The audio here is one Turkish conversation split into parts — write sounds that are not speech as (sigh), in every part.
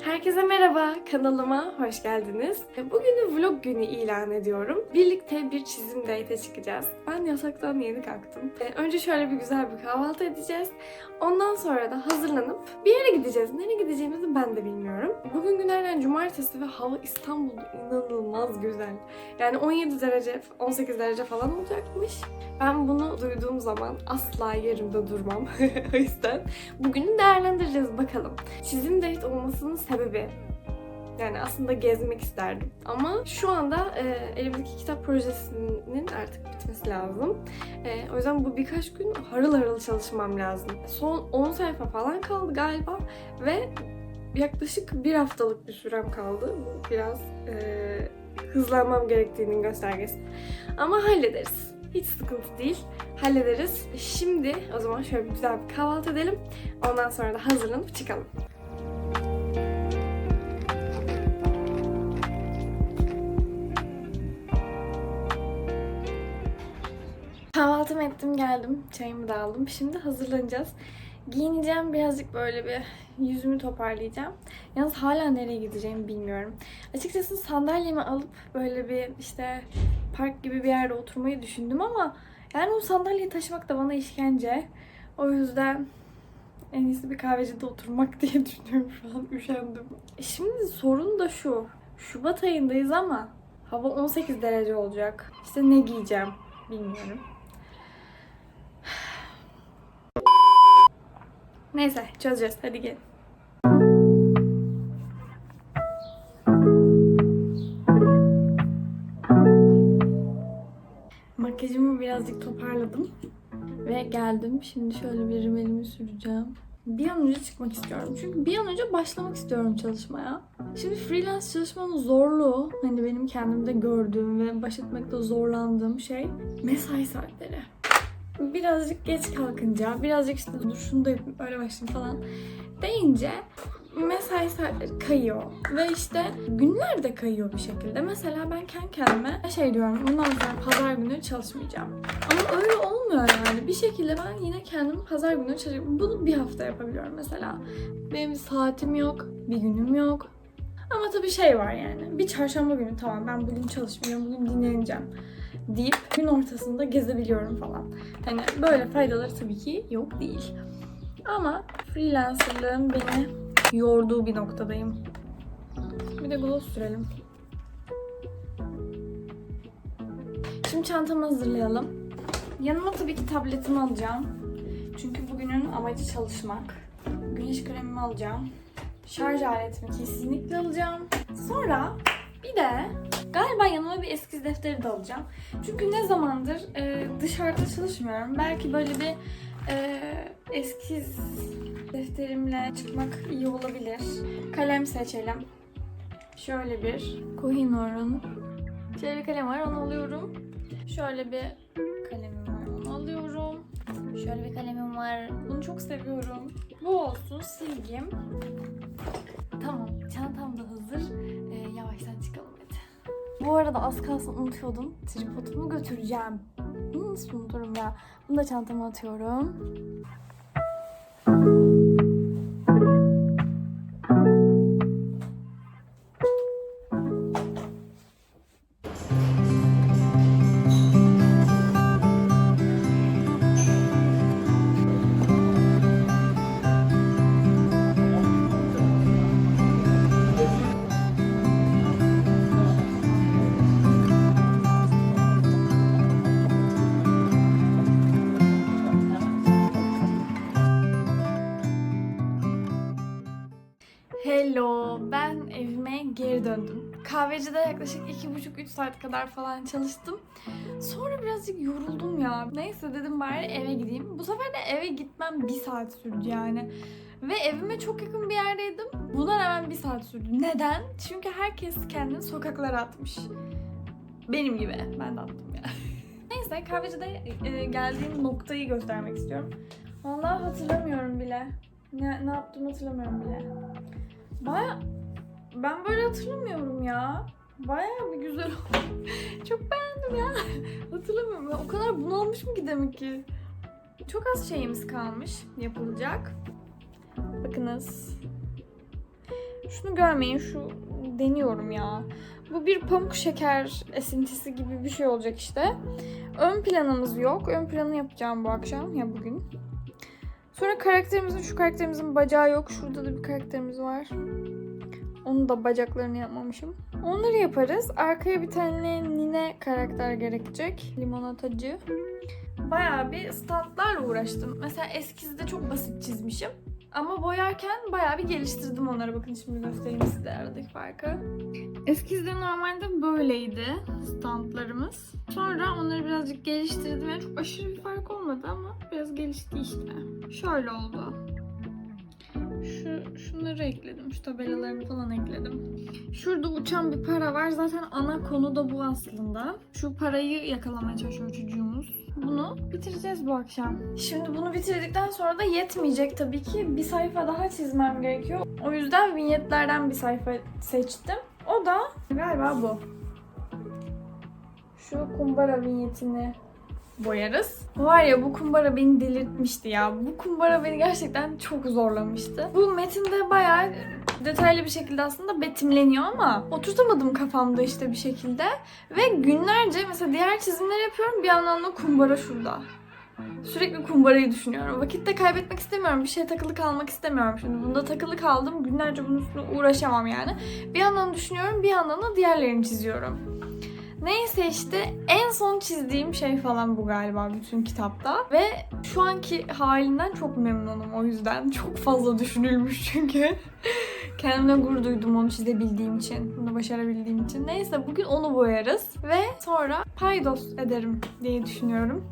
Herkese merhaba, kanalıma hoş geldiniz. Bugünü vlog günü ilan ediyorum. Birlikte bir çizim date çıkacağız. Ben yasaktan yeni kalktım. Ee, Önce şöyle bir güzel bir kahvaltı edeceğiz. Ondan sonra da hazırlanıp bir yere gideceğiz. Nereye gideceğimizi ben de bilmiyorum. Bugün günlerden cumartesi ve hava İstanbul'da inanılmaz güzel. Yani 17 derece, 18 derece falan olacakmış. Ben bunu duyduğum zaman asla yerimde durmam. (laughs) o yüzden bugünü değerlendireceğiz bakalım. Çizim date olmasının sebebi yani aslında gezmek isterdim. Ama şu anda e, elimdeki kitap projesinin artık bitmesi lazım. E, o yüzden bu birkaç gün harıl harıl çalışmam lazım. Son 10 sayfa falan kaldı galiba ve yaklaşık bir haftalık bir sürem kaldı. Biraz e, hızlanmam gerektiğinin göstergesi. Ama hallederiz. Hiç sıkıntı değil. Hallederiz. Şimdi o zaman şöyle güzel bir kahvaltı edelim. Ondan sonra da hazırlanıp çıkalım. Kahvaltımı ettim geldim. Çayımı da aldım. Şimdi hazırlanacağız. Giyineceğim. Birazcık böyle bir yüzümü toparlayacağım. Yalnız hala nereye gideceğimi bilmiyorum. Açıkçası sandalyemi alıp böyle bir işte park gibi bir yerde oturmayı düşündüm ama yani o sandalyeyi taşımak da bana işkence. O yüzden en iyisi bir kahvecide oturmak (laughs) diye düşünüyorum şu an. Üşendim. Şimdi sorun da şu. Şubat ayındayız ama hava 18 derece olacak. İşte ne giyeceğim bilmiyorum. Neyse çözeceğiz. Hadi gelin. Makyajımı birazcık toparladım. Ve geldim. Şimdi şöyle bir rimelimi süreceğim. Bir an önce çıkmak istiyorum. Çünkü bir an önce başlamak istiyorum çalışmaya. Şimdi freelance çalışmanın zorluğu, hani benim kendimde gördüğüm ve baş etmekte zorlandığım şey mesai saatleri. Birazcık geç kalkınca, birazcık işte dur şunu da yapayım, öyle başlayayım falan deyince mesai saatleri kayıyor. Ve işte günler de kayıyor bir şekilde. Mesela ben kendi kendime şey diyorum, bundan sonra pazar günü çalışmayacağım. Ama öyle olmuyor yani. Bir şekilde ben yine kendim pazar günü çalışıyorum. Bunu bir hafta yapabiliyorum mesela. Benim saatim yok, bir günüm yok. Ama tabii şey var yani. Bir çarşamba günü tamam ben bugün çalışmıyorum, bugün dinleneceğim deyip gün ortasında gezebiliyorum falan. Hani böyle faydaları tabii ki yok değil. Ama freelancerlığın beni yorduğu bir noktadayım. Bir de gloss sürelim. Şimdi çantamı hazırlayalım. Yanıma tabii ki tabletimi alacağım. Çünkü bugünün amacı çalışmak. Güneş kremimi alacağım. Şarj aletimi kesinlikle alacağım. Sonra bir de galiba yanıma bir eskiz defteri de alacağım. Çünkü ne zamandır e, dışarıda çalışmıyorum. Belki böyle bir e, eskiz defterimle çıkmak iyi olabilir. Kalem seçelim. Şöyle bir Kohinoor'un şöyle bir kalem var onu alıyorum. Şöyle bir kalemim var onu alıyorum. Şöyle bir kalemim var. Bunu çok seviyorum. Bu olsun silgim. Tamam çantam da hazır. Ee, yavaştan çıkalım. Bu arada az kalsın unutuyordum. Tripodumu götüreceğim. Nasıl unuturum ya? Bunu da çantama atıyorum. Hello, ben evime geri döndüm. Kahvecide yaklaşık 2,5-3 saat kadar falan çalıştım. Sonra birazcık yoruldum ya. Neyse dedim bari eve gideyim. Bu sefer de eve gitmem bir saat sürdü yani. Ve evime çok yakın bir yerdeydim. Buna rağmen bir saat sürdü. Neden? Çünkü herkes kendini sokaklara atmış. Benim gibi. Ben de attım ya. (laughs) Neyse kahvecide e, geldiğim noktayı göstermek istiyorum. Vallahi hatırlamıyorum bile. Ne, ne yaptığımı hatırlamıyorum bile. Baya ben böyle hatırlamıyorum ya. Baya bir güzel. (laughs) Çok beğendim ya. (laughs) hatırlamıyorum. Ya, o kadar bunalmış mı ki demek ki? Çok az şeyimiz kalmış yapılacak. Bakınız. Şunu görmeyin şu deniyorum ya. Bu bir pamuk şeker esintisi gibi bir şey olacak işte. Ön planımız yok. Ön planı yapacağım bu akşam ya bugün. Sonra karakterimizin şu karakterimizin bacağı yok. Şurada da bir karakterimiz var. Onun da bacaklarını yapmamışım. Onları yaparız. Arkaya bir tane nine karakter gerekecek. Limonatacı. Bayağı bir standlarla uğraştım. Mesela eskizde çok basit çizmişim. Ama boyarken bayağı bir geliştirdim onları. Bakın şimdi göstereyim size aradaki farkı. Eskizde normalde böyleydi standlarımız. Sonra onları birazcık geliştirdim. Yani çok aşırı bir fark olmadı ama biraz gelişti işte. Şöyle oldu. Şu, şunları ekledim. Şu tabelalarını falan ekledim. Şurada uçan bir para var. Zaten ana konu da bu aslında. Şu parayı yakalamaya çalışıyor çocuğumuz. Bunu bitireceğiz bu akşam. Şimdi bunu bitirdikten sonra da yetmeyecek tabii ki. Bir sayfa daha çizmem gerekiyor. O yüzden vinyetlerden bir sayfa seçtim. O da galiba bu. Şu kumbara vinyetini boyarız. Var ya bu kumbara beni delirtmişti ya. Bu kumbara beni gerçekten çok zorlamıştı. Bu metinde bayağı detaylı bir şekilde aslında betimleniyor ama oturtamadım kafamda işte bir şekilde. Ve günlerce mesela diğer çizimleri yapıyorum bir yandan da kumbara şurada. Sürekli kumbarayı düşünüyorum. Vakit de kaybetmek istemiyorum. Bir şeye takılı kalmak istemiyorum şimdi. Bunda takılı kaldım. Günlerce bunun üstüne uğraşamam yani. Bir yandan düşünüyorum, bir yandan da diğerlerini çiziyorum. Neyse işte en son çizdiğim şey falan bu galiba bütün kitapta. Ve şu anki halinden çok memnunum o yüzden. (laughs) Çok fazla düşünülmüş çünkü. (laughs) Kendimle gurur duydum onu çizebildiğim için. Bunu başarabildiğim için. Neyse bugün onu boyarız. Ve sonra paydos ederim diye düşünüyorum.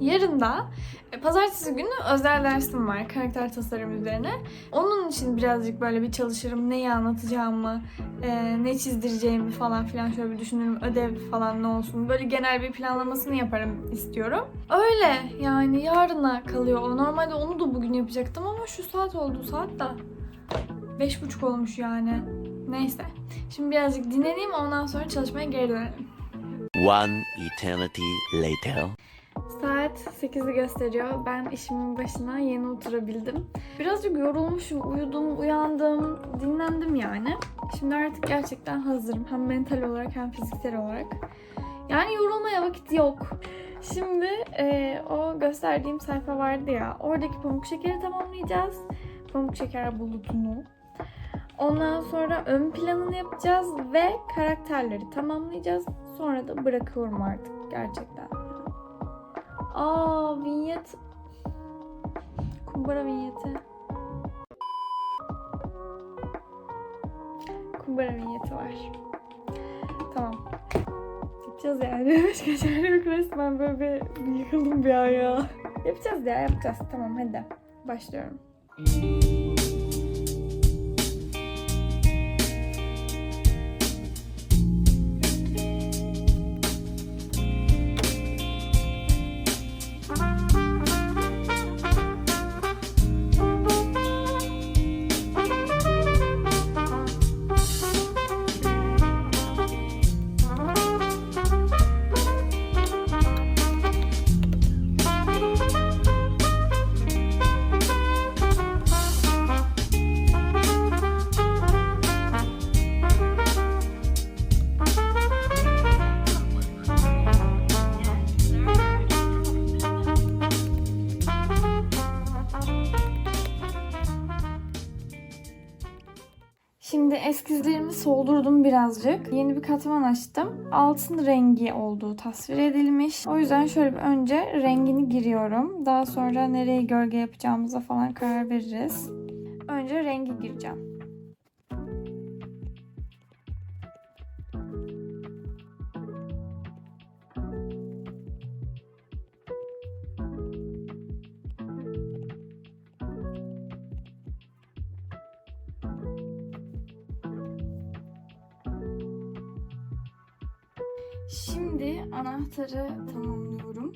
Yarın da e, pazartesi günü özel dersim var karakter tasarım üzerine. Onun için birazcık böyle bir çalışırım. Neyi anlatacağımı, e, ne çizdireceğimi falan filan şöyle bir düşünürüm. Ödev falan ne olsun. Böyle genel bir planlamasını yaparım istiyorum. Öyle yani yarına kalıyor o. Normalde onu da bugün yapacaktım ama şu saat oldu. Saat da beş buçuk olmuş yani. Neyse. Şimdi birazcık dinleneyim ondan sonra çalışmaya geri dönelim. One eternity later. Saat 8'i gösteriyor. Ben işimin başına yeni oturabildim. Birazcık yorulmuşum. Uyudum, uyandım, dinlendim yani. Şimdi artık gerçekten hazırım. Hem mental olarak hem fiziksel olarak. Yani yorulmaya vakit yok. Şimdi e, o gösterdiğim sayfa vardı ya. Oradaki pamuk şekeri tamamlayacağız. Pamuk şeker bulutunu. Ondan sonra ön planını yapacağız ve karakterleri tamamlayacağız. Sonra da bırakıyorum artık gerçekten. Aa vinyet. Kumbara vinyeti. Kumbara vinyeti var. Tamam. Yapacağız yani. Başka yok resmen böyle bir yıkıldım bir ya. Yapacağız ya yapacağız. Tamam hadi. Başlıyorum. Eskizlerimi soldurdum birazcık. Yeni bir katman açtım. Altın rengi olduğu tasvir edilmiş. O yüzden şöyle bir önce rengini giriyorum. Daha sonra nereye gölge yapacağımıza falan karar veririz. Önce rengi gireceğim. Anahtarı tamamlıyorum.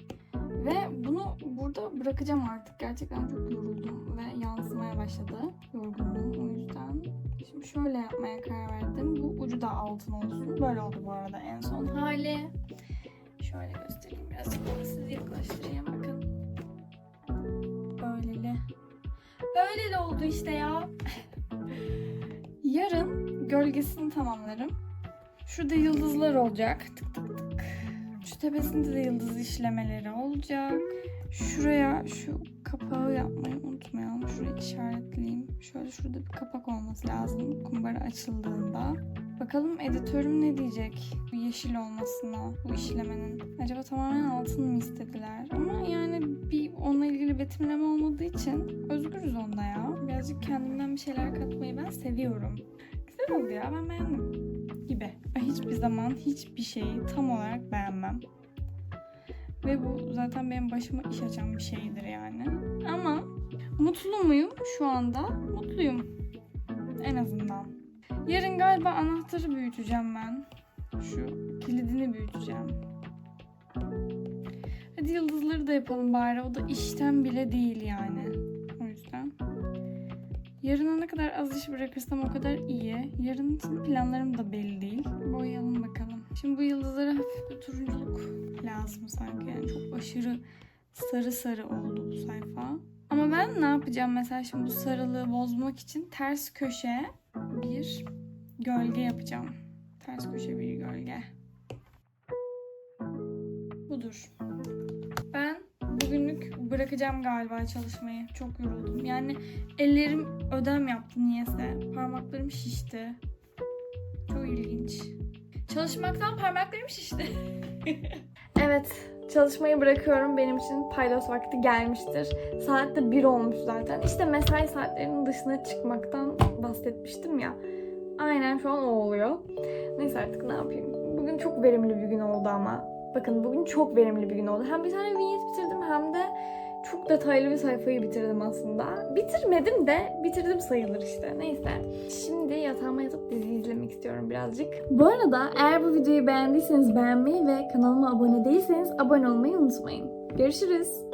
Ve bunu burada bırakacağım artık. Gerçekten çok yoruldum ve yansımaya başladı yorgunluğum. O yüzden şimdi şöyle yapmaya karar verdim. Bu ucu da altın olsun. Böyle oldu bu arada en son hali. Şöyle göstereyim biraz. Sizi yaklaştırayım bakın. Böyleli. Böyleli oldu işte ya. (laughs) Yarın gölgesini tamamlarım. Şurada yıldızlar olacak. Tık tık. Şu tepesinde de yıldız işlemeleri olacak. Şuraya şu kapağı yapmayı unutmayalım. Şurayı işaretleyeyim. Şöyle şurada bir kapak olması lazım kumbara açıldığında. Bakalım editörüm ne diyecek bu yeşil olmasına, bu işlemenin. Acaba tamamen altın mı istediler? Ama yani bir onunla ilgili betimleme olmadığı için özgürüz onda ya. Birazcık kendimden bir şeyler katmayı ben seviyorum. Güzel oldu ya ben beğendim. Gibi. Hiçbir zaman hiçbir şeyi tam olarak beğenmem. Ve bu zaten benim başıma iş açan bir şeydir yani. Ama mutlu muyum şu anda? Mutluyum. En azından. Yarın galiba anahtarı büyüteceğim ben. Şu kilidini büyüteceğim. Hadi yıldızları da yapalım bari. O da işten bile değil yani. Yarına ne kadar az iş bırakırsam o kadar iyi. Yarın için planlarım da belli değil. Boyayalım bakalım. Şimdi bu yıldızlara hafif bir turunculuk lazım sanki. Yani çok aşırı sarı sarı oldu bu sayfa. Ama ben ne yapacağım mesela şimdi bu sarılığı bozmak için ters köşe bir gölge yapacağım. Ters köşe bir gölge. Budur. Bırakacağım galiba çalışmayı. Çok yoruldum. Yani ellerim ödem yaptı niyeyse. Parmaklarım şişti. Çok ilginç. Çalışmaktan parmaklarım şişti. (laughs) Evet, çalışmayı bırakıyorum. Benim için paydos vakti gelmiştir. Saat de 1 olmuş zaten. İşte mesai saatlerinin dışına çıkmaktan bahsetmiştim ya. Aynen şu an o oluyor. Neyse artık ne yapayım. Bugün çok verimli bir gün oldu ama. Bakın bugün çok verimli bir gün oldu. Hem bir tane vinyet bitirdim hem de detaylı bir sayfayı bitirdim aslında. Bitirmedim de bitirdim sayılır işte. Neyse. Şimdi yatağıma yatıp dizi izlemek istiyorum birazcık. Bu arada eğer bu videoyu beğendiyseniz beğenmeyi ve kanalıma abone değilseniz abone olmayı unutmayın. Görüşürüz.